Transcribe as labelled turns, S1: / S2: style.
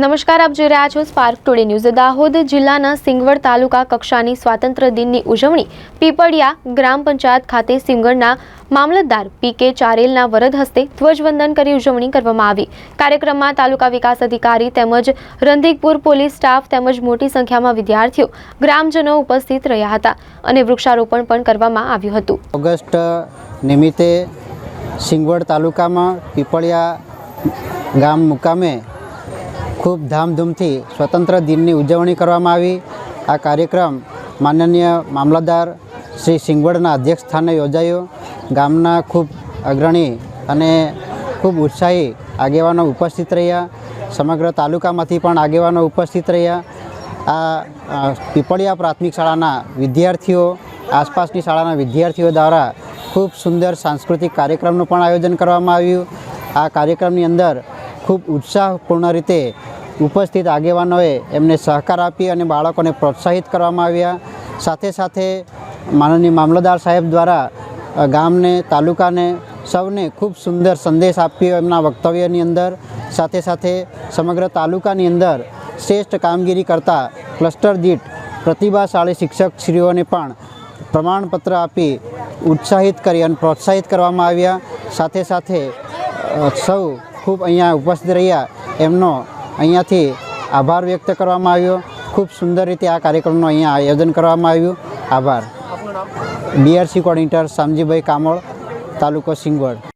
S1: નમસ્કાર, આપ જોઈ રહ્યા છો સ્પાર્ક ટુડે ન્યૂઝ દાહોદ જિલ્લાના સિંગવડ તાલુકા કક્ષાની સ્વાતંત્ર્ય દિનની ઉજવણી પીપળિયા ગ્રામ પંચાયત ખાતે સિંગડના મામલતદાર પી કે ચારેલના વરદ હસ્તે ધ્વજવંદન કરી ઉજવણી કરવામાં આવી. કાર્યક્રમમાં તાલુકા વિકાસ અધિકારી તેમજ રંધીકપુર પોલીસ સ્ટાફ તેમજ મોટી સંખ્યામાં વિદ્યાર્થીઓ, ગ્રામજનો ઉપસ્થિત રહ્યા હતા અને વૃક્ષારોપણ પણ કરવામાં આવ્યું હતું.
S2: ઓગસ્ટ નિમિત્તે સિંગવડ તાલુકામાં પીપળિયા ગામ મુકામે ખૂબ ધામધૂમથી સ્વતંત્ર દિનની ઉજવણી કરવામાં આવી. આ કાર્યક્રમ માનનીય મામલતદાર શ્રી સિંગવડના અધ્યક્ષ સ્થાને યોજાયો. ગામના ખૂબ અગ્રણી અને ખૂબ ઉત્સાહી આગેવાનો ઉપસ્થિત રહ્યા. સમગ્ર તાલુકામાંથી પણ આગેવાનો ઉપસ્થિત રહ્યા. આ પીપળિયા પ્રાથમિક શાળાના વિદ્યાર્થીઓ, આસપાસની શાળાના વિદ્યાર્થીઓ દ્વારા ખૂબ સુંદર સાંસ્કૃતિક કાર્યક્રમનું પણ આયોજન કરવામાં આવ્યું. આ કાર્યક્રમની અંદર ખૂબ ઉત્સાહપૂર્ણ રીતે ઉપસ્થિત આગેવાનોએ એમને સહકાર આપી અને બાળકોને પ્રોત્સાહિત કરવામાં આવ્યા. સાથે સાથે માનનીય મામલતદાર સાહેબ દ્વારા ગામને, તાલુકાને સૌને ખૂબ સુંદર સંદેશ આપ્યો એમના વક્તવ્યની અંદર. સાથે સાથે સમગ્ર તાલુકાની અંદર શ્રેષ્ઠ કામગીરી કરતા ક્લસ્ટર દીઠ પ્રતિભાશાળી શિક્ષકશ્રીઓને પણ પ્રમાણપત્ર આપી ઉત્સાહિત કરી અને પ્રોત્સાહિત કરવામાં આવ્યા. સાથે સાથે સૌ ખૂબ અહીંયા ઉપસ્થિત રહ્યા. એમનો અહીંયાથી આભાર વ્યક્ત કરવામાં આવ્યો. ખૂબ સુંદર રીતે આ કાર્યક્રમનું અહીંયા આયોજન કરવામાં આવ્યું. આભાર. બીઆરસી કોર્ડિનેટર શામજીભાઈ કામોળ તાલુકો સિંગવડ.